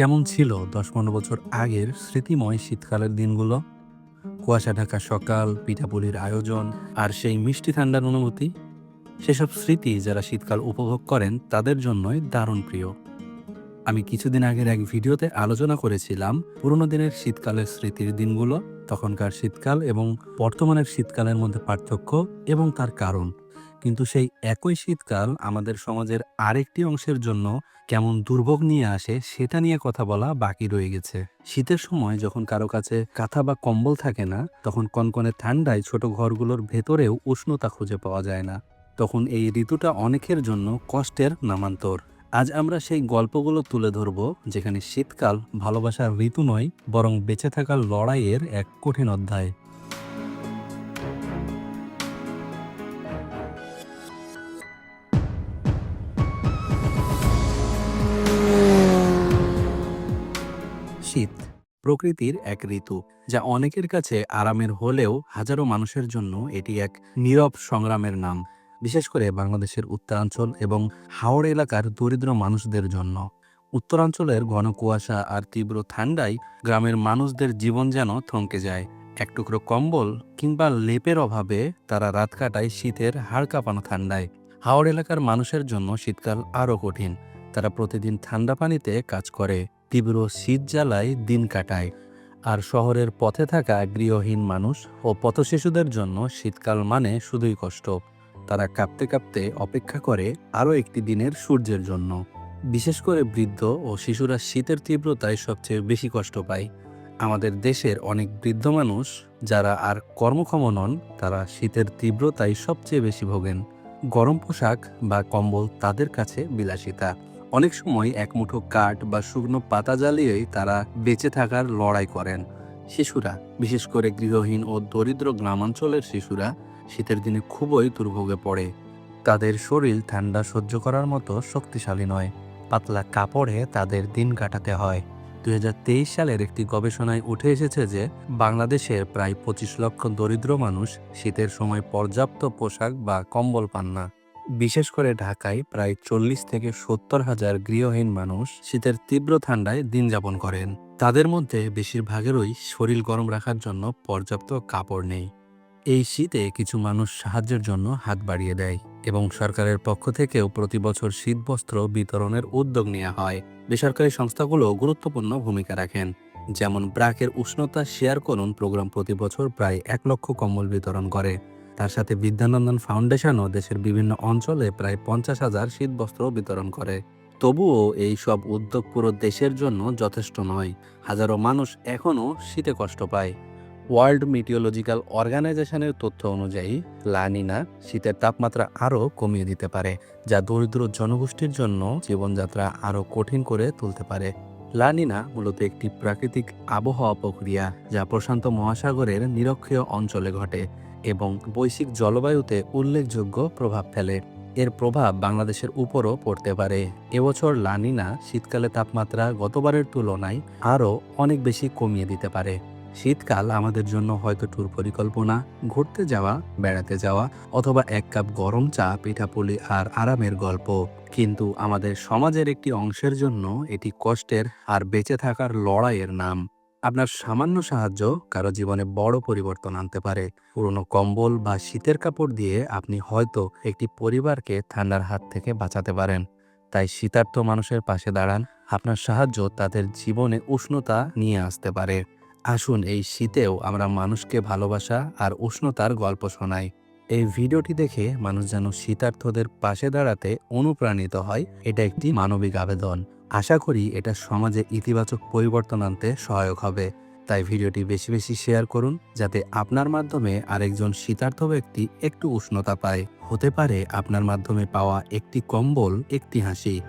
কেমন ছিল দশ পনেরো বছর আগের স্মৃতিময় শীতকালের দিনগুলো? কুয়াশা ঢাকা সকাল, পিঠাপুলির আয়োজন আর সেই মিষ্টি ঠান্ডার অনুভূতি? সেসব স্মৃতি যারা শীতকাল উপভোগ করেন তাদের জন্যই দারুণ প্রিয়। আমি কিছুদিন আগের এক ভিডিওতে আলোচনা করেছিলাম পুরোনো দিনের শীতকালের স্মৃতির দিনগুলো, তখনকার শীতকাল এবং বর্তমানের শীতকালের মধ্যে পার্থক্য এবং তার কারণ। কিন্তু সেই একই শীতকাল আমাদের সমাজের আরেকটি অংশের জন্য কেমন দুর্ভোগ নিয়ে আসে সেটা নিয়ে কথা বলা বাকি রয়ে গেছে। শীতের সময় যখন কারও কাছে কাঁথা বা কম্বল থাকে না, তখন কনকনে ঠান্ডায় ছোট ঘরগুলোর ভেতরেও উষ্ণতা খুঁজে পাওয়া যায় না। তখন এই ঋতুটা অনেকের জন্য কষ্টের নামান্তর। আজ আমরা সেই গল্পগুলো তুলে ধরব, যেখানে শীতকাল ভালোবাসার ঋতু নয়, বরং বেঁচে থাকার লড়াইয়ের এক কঠিন অধ্যায়। শীত, প্রকৃতির এক ঋতু, যা অনেকের কাছে আরামের হলেও হাজারো মানুষের জন্য এটি এক নীরব সংগ্রামের নাম, বিশেষ করে বাংলাদেশের উত্তরাঞ্চল এবং হাওড় এলাকার দরিদ্র মানুষদের জন্য। উত্তরাঞ্চলের ঘন কুয়াশা আর তীব্র ঠান্ডায় গ্রামের মানুষদের জীবন যেন থমকে যায়। এক টুকরো কম্বল কিংবা লেপের অভাবে তারা রাত কাটায় শীতের হাড় কাঁপানো ঠান্ডায়। হাওড় এলাকার মানুষের জন্য শীতকাল আরও কঠিন, তারা প্রতিদিন ঠান্ডা পানিতে কাজ করে। তীব্র শীত জ্বালায় দিন কাটায়। আর শহরের পথে থাকা গৃহহীন মানুষ ও পথশিশুদের জন্য শীতকাল মানে শুধুই কষ্ট। তারা কাঁপতে কাঁপতে অপেক্ষা করে আরও একটি দিনের সূর্যের জন্য। বিশেষ করে বৃদ্ধ ও শিশুরা শীতের তীব্রতায় সবচেয়ে বেশি কষ্ট পায়। আমাদের দেশের অনেক বৃদ্ধ মানুষ যারা আর কর্মক্ষম নন, তারা শীতের তীব্রতায় সবচেয়ে বেশি ভোগেন। গরম পোশাক বা কম্বল তাদের কাছে বিলাসিতা। অনেক সময় এক মুঠো কাঠ বা শুকনো পাতা জ্বালিয়েই তারা বেঁচে থাকার লড়াই করেন। শিশুরা, বিশেষ করে গৃহহীন ও দরিদ্র গ্রামাঞ্চলের শিশুরা, শীতের দিনে খুবই দুর্ভোগে পড়ে। তাদের শরীর ঠান্ডা সহ্য করার মতো শক্তিশালী নয়। পাতলা কাপড়ে তাদের দিন কাটাতে হয়। দু হাজার তেইশ সালের একটি গবেষণায় উঠে এসেছে যে, বাংলাদেশের প্রায় পঁচিশ লক্ষ দরিদ্র মানুষ শীতের সময় পর্যাপ্ত পোশাক বা কম্বল পান না। বিশেষ করে ঢাকায় প্রায় চল্লিশ থেকে সত্তর হাজার গৃহহীন মানুষ শীতের তীব্র ঠান্ডায় দিন যাপন করেন। তাদের মধ্যে বেশিরভাগেরই শরীর গরম রাখার জন্য পর্যাপ্ত কাপড় নেই। এই শীতে কিছু মানুষ সাহায্যের জন্য হাত বাড়িয়ে দেয় এবং সরকারের পক্ষ থেকেও প্রতি বছর শীতবস্ত্র বিতরণের উদ্যোগ নেওয়া হয়। বেসরকারি সংস্থাগুলো গুরুত্বপূর্ণ ভূমিকা রাখেন, যেমন ব্রাকের উষ্ণতা শেয়ার করুন প্রোগ্রাম প্রতি বছর প্রায় এক লক্ষ কম্বল বিতরণ করে। তার সাথে বিদ্যানন্দন ফাউন্ডেশনও দেশের বিভিন্ন অঞ্চলে প্রায় পঞ্চাশ হাজার শীতবস্ত্র বিতরণ করে। তবুও এই সব উদ্যোগ পুরো দেশের জন্য যথেষ্ট নয়। হাজারো মানুষ এখনও শীতে কষ্ট পায়। ওয়ার্ল্ড মিটিওলজিক্যাল অর্গানাইজেশনের তথ্য অনুযায়ী, লানিনা শীতের তাপমাত্রা আরও কমিয়ে দিতে পারে, যা দরিদ্র জনগোষ্ঠীর জন্য জীবনযাত্রা আরও কঠিন করে তুলতে পারে। লানিনা মূলত একটি প্রাকৃতিক আবহাওয়া প্রক্রিয়া, যা প্রশান্ত মহাসাগরের নিরক্ষীয় অঞ্চলে ঘটে। এবং বৈশ্বিক জলবায়ুতে উল্লেখযোগ্য প্রভাব ফেলে। এর প্রভাব বাংলাদেশের উপরও পড়তে পারে। এবছর লানিনা শীতকালে তাপমাত্রা গতবারের তুলনায় আরও অনেক বেশি কমিয়ে দিতে পারে। শীতকাল আমাদের জন্য হয়তো ট্যুর পরিকল্পনা, ঘুরতে যাওয়া, বেড়াতে যাওয়া অথবা এক কাপ গরম চা, পিঠাপুলি আর আরামের গল্প। কিন্তু আমাদের সমাজের একটি অংশের জন্য এটি কষ্টের আর বেঁচে থাকার লড়াইয়ের নাম। আপনার সামান্য সাহায্য কারও জীবনে বড় পরিবর্তন আনতে পারে। পুরনো কম্বল বা শীতের কাপড় দিয়ে আপনি হয়তো একটি পরিবারকে ঠান্ডার হাত থেকে বাঁচাতে পারেন। তাই শীতার্থ মানুষের পাশে দাঁড়ান। আপনার সাহায্য তাদের জীবনে উষ্ণতা নিয়ে আসতে পারে। আসুন এই শীতেও আমরা মানুষকে ভালোবাসা আর উষ্ণতার গল্প শোনাই। এই ভিডিওটি দেখে মানুষ যেন শীতার্থদের পাশে দাঁড়াতে অনুপ্রাণিত হয়, এটা একটি মানবিক আবেদন। আশা করি এটা সমাজে ইতিবাচক পরিবর্তন আনতে সহায়ক হবে। তাই ভিডিওটি বেশি বেশি শেয়ার করুন, যাতে আপনার মাধ্যমে আরেকজন শীতার্থ ব্যক্তি একটু উষ্ণতা পায়। হতে পারে আপনার মাধ্যমে পাওয়া একটি কম্বল, একটি হাসি।